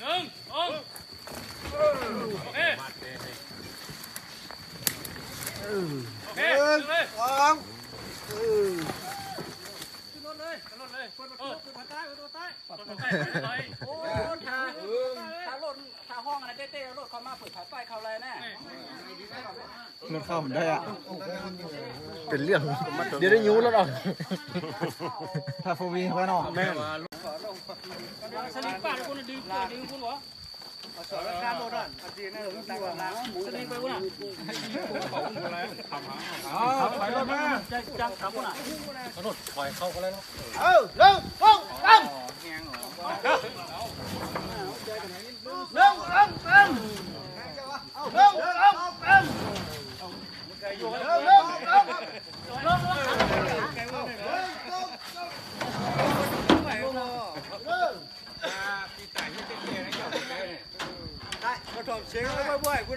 หนึ่งสองโอเคโอเคเลยสองขึ้นรถเลยขึ้นรถเลยเออขึ้นมาใต้ขึ้นมาใต้ขึ้นมาใต้ขึ้นมาใต้โอ้ถ้าถ้ารถถ้าห้องอะไรเต้ๆรถเขามาเปิดขาใต้เขาอะไรแน่รถเข้าผมได้อะเป็นเรื่องเดี๋ยวได้ยูแล้วหรอถ้าโฟวีเขาเนาะ สลิงป้าคนดึงดึงคุณเหรอการรถอะดีนะผมตั้งว่าสลิงไปคุณอะเอาไปรถมาจะจังขับคุณอะเออเร็วลงตั้งเร็วเร็วตั้งตั้งเร็วเร็วตั้งเร็วเร็วตั้ง มาถอดเสียงแล้วบ่อยๆคุณ